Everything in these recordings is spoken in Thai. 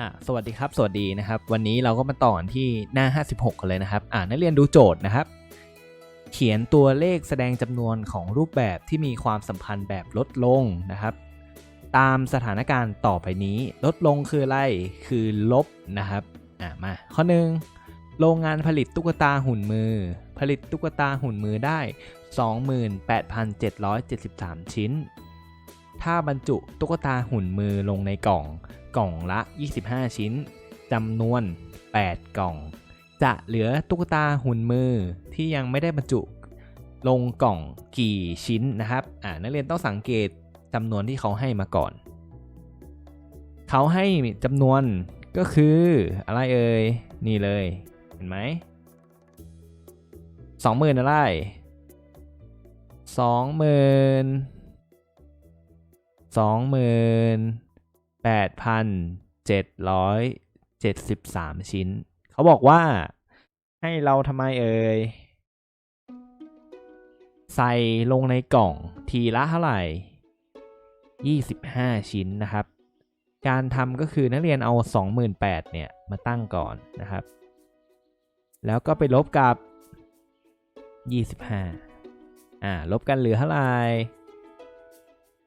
อะสวัสดีครับสวัสดีนะครับ วันนี้เราก็มาต่อนที่หน้า 56กันเลยนะครับอ่านักเรียนดูโจทย์นะครับ เขียนตัวเลขแสดงจำนวนของรูปแบบที่มีความสัมพันธ์แบบลดลงนะครับ ตามสถานการณ์ต่อไปนี้ ลดลงคืออะไรคือลบนะครับอ่ามาข้อหนึ่งโรงงานผลิตตุ๊กตาหุ่นมือ ผลิตตุ๊กตาหุ่นมือได้ 28,773 ชิ้น ถ้าบรรจุตุ๊กตาหุ่นมือลงในกล่อง กล่องละ 25 ชิ้นจำนวน 8 กล่อง จะเหลือตุ๊กตาหุ่นมือที่ยังไม่ได้บรรจุลงกล่องกี่ชิ้นนะครับ อ่านักเรียนต้องสังเกตจำนวนที่เขาให้มาก่อน เขาให้จำนวนก็คืออะไรเอ่ย นี่เลย เห็นไหมสองหมื่นอะไรสองหมื่น สองหมื่น8,773 ชิ้น เขาบอกว่าให้เราทำไมเอ่ย ใส่ลงในกล่องทีละเท่าไหร่ 25 ชิ้นนะครับ การทำก็คือนักเรียนเอา 28,000เนี่ย มาตั้งก่อนนะครับ แล้วก็ไปลบกับ 25 อ่า ลบกันเหลือเท่าไหร่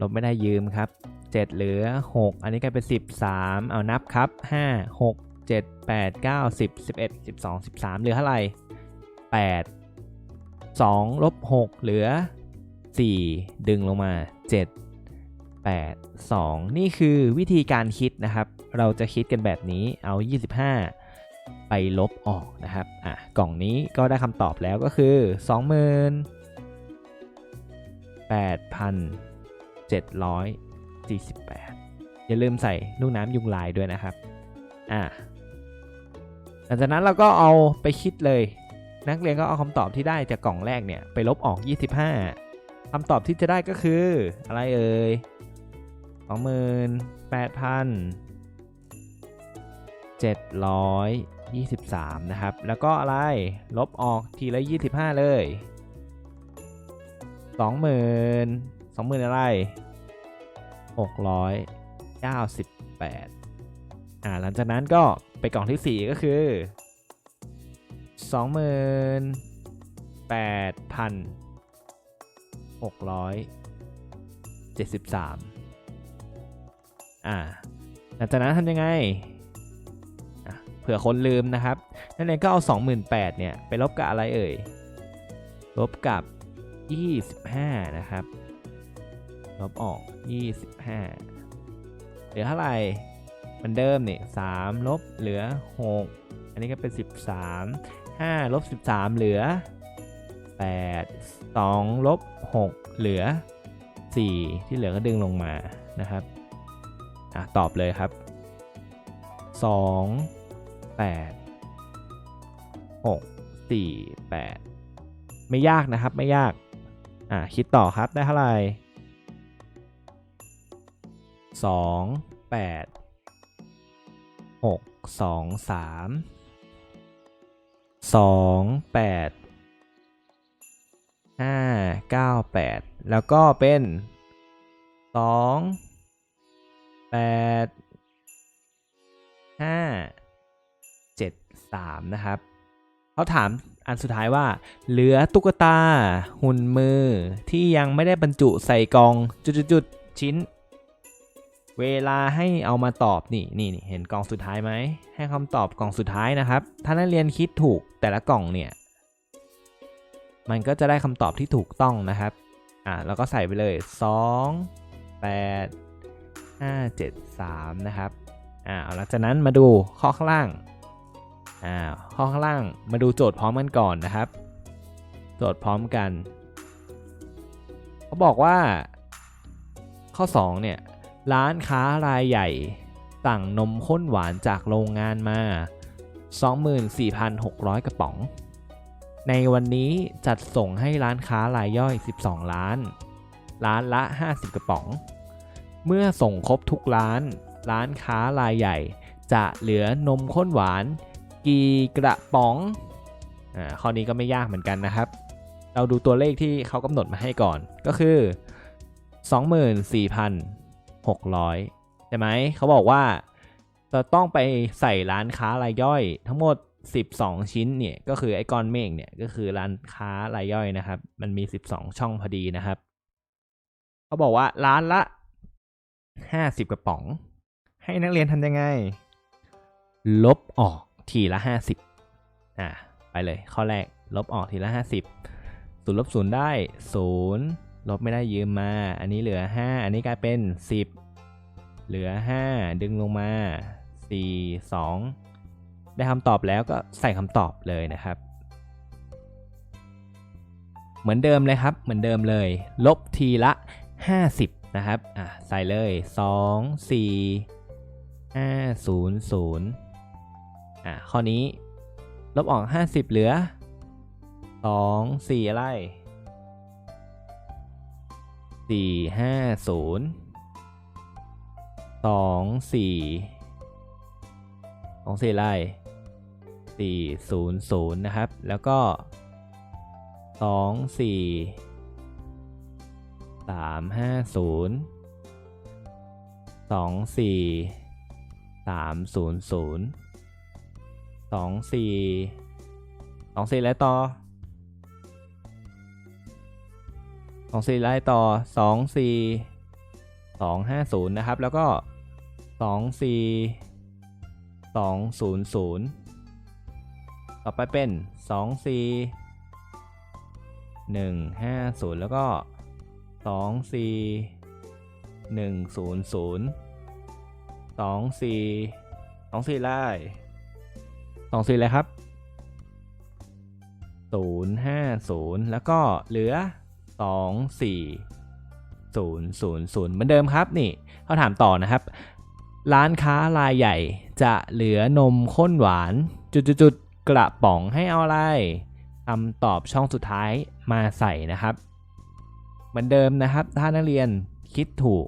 ลบไม่ได้ยืมครับ 7 เหลือ 6 อันนี้กลายเป็น 13 เอานับครับ 5 6 7 8 9 10 11 12 13 เหลือเท่าไหร่ 8 2 ลบ 6 เหลือ 4 ดึงลงมา 7 8 2 นี่คือวิธีการคิดนะครับ เราจะคิดกันแบบนี้เอา 25 ไปลบออกนะครับ อะ กล่องนี้ก็ได้คำตอบแล้วก็คือ28,700 48 อย่าลืมใส่ลูกน้ำยุงลายด้วยนะครับอ่าหลังจากนั้นเราก็เอาไปคิดเลย นักเรียนก็เอาคำตอบที่ได้จากกล่องแรกเนี่ยไปลบออก 25คำตอบที่จะได้ก็คืออะไรเอ่ย28,723 นะครับ แล้วก็อะไร ลบออกทีละ 25 เลย 20,000 20,000อะไร698อ่าหลังจากนั้นก็ไปกล่องที่4ก็คือ28,673อ่าหลังจากนั้นทำยังไงเผื่อคนลืมนะครับ นั่นเองก็เอา 28,000เนี่ย ไปลบกับอะไรเอ่ย ลบกับ 25 นะครับ ลบออก 25 เหลือเท่าไหร่เหมันเดิมเนี่ย3ลบเหลือ 6 อันนี้ก็เป็น 13 5ลบ13 เหลือ 8 2ลบ6เหลือ 4 ที่เหลือก็ดึงลงมานะครับอะตอบเลยครับ 2 8 6 4 8 ไม่ยากนะครับไม่ยากอะคิดต่อครับได้เท่าไหร่ สองแปดหกสองสามสองแปดห้าเก้าแปดแล้วก็เป็นสองแปดห้าเจ็ดสามนะครับเขาถามอันสุดท้ายว่า เหลือตุ๊กตาหุ่นมือที่ยังไม่ได้บรรจุใส่กล่องจุดๆๆชิ้น เวลาให้เอามาตอบนี่นี่นเห็นกล่องสุดท้ายไหมให้คำตอบกล่องสุดท้ายนะครับ ถ้านักเรียนคิดถูกแต่ละกล่องเนี่ยมันก็จะได้คำตอบที่ถูกต้องนะครับอ่าแล้วก็ใส่ไปเลย 2 8 5 7 3 นะครับอ่าหลังจากนั้นมาดูข้อข้างล่างอ่าข้อข้างล่างมาดูโจทย์พร้อมกันก่อนนะครับ โจทย์พร้อมกันเขาบอกว่า ข้อ 2 เนี่ย ร้านค้ารายใหญ่ สั่งนมข้นหวานจากโรงงานมา 24,600 กระป๋อง ในวันนี้จัดส่งให้ร้านค้ารายย่อย 12 ล้าน ร้านละ 50 กระป๋อง เมื่อส่งครบทุกร้าน ร้านค้ารายใหญ่ จะเหลือนมข้นหวาน กี่กระป๋องอ่าข้อนี้ก็ไม่ยากเหมือนกันนะครับ เราดูตัวเลขที่เขากำหนดมาให้ก่อนก็คือ 600ใช่ไหมเขาบอกว่าจะต้องไปใส่ร้านค้ารายย่อย ทั้งหมด 12 ชิ้นเนี่ยก็คือไอ้ก้อนเมฆเนี่ยก็คือร้านค้ารายย่อยนะครับ มันมี 12 ช่องพอดีนะครับเขาบอกว่าร้านละ 50 กระป๋อง ให้นักเรียนทำยังไง ลบออกทีละ 50อะไปเลยข้อแรกลบออกทีละ 50ศูนย์ลบศูนย์ได้ศูนย์ ลบไม่ได้ยืมมา อันนี้เหลือ 5 อันนี้กลายเป็น 10 เหลือ 5 ดึงลงมา 4 2 ได้คำตอบแล้วก็ใส่คำตอบเลยนะครับ เหมือนเดิมเลยครับ เหมือนเดิมเลย ลบทีละ 50 นะครับ อะ ใส่เลย 2 4 5 0 0 อะ ข้อนี้ ลบออก 50 เหลือ 2 4 อะไร 4 5 0 2 4 2 4อะไร4 0 0นะครับ แล้วก็2 4 3 5 0 2 4 3 0 0 2 4 2 4แล้วต่อ สองสี่ไล่ต่อสองสี่สองห้าศูนย์นะครับ แล้วก็สองสี่สองศูนย์ศูนย์ต่อไปเป็นสองสี่หนึ่งห้าศูนย์แล้วก็สองสี่หนึ่งศูนย์ศูนย์สองสี่สองสี่ไล่สองสี่เลยครับศูนย์ห้าศูนย์แล้วก็เหลือ สองสี่ศูนย์ศูนย์ศูนย์เหมือนเดิมครับนี่เขาถามต่อนะครับ ร้านค้ารายใหญ่จะเหลือนมข้นหวาน จุดๆกระป๋องให้เอาอะไรคำตอบช่องสุดท้ายมาใส่นะครับ เหมือนเดิมนะครับ ถ้านักเรียนคิดถูก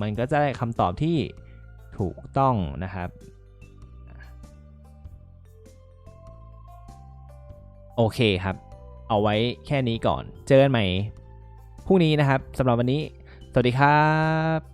มันก็จะได้คำตอบที่ถูกต้องนะครับโอเคครับ เอาไว้แค่นี้ก่อน เจอกันใหม่พรุ่งนี้นะครับสำหรับวันนี้ สวัสดีครับ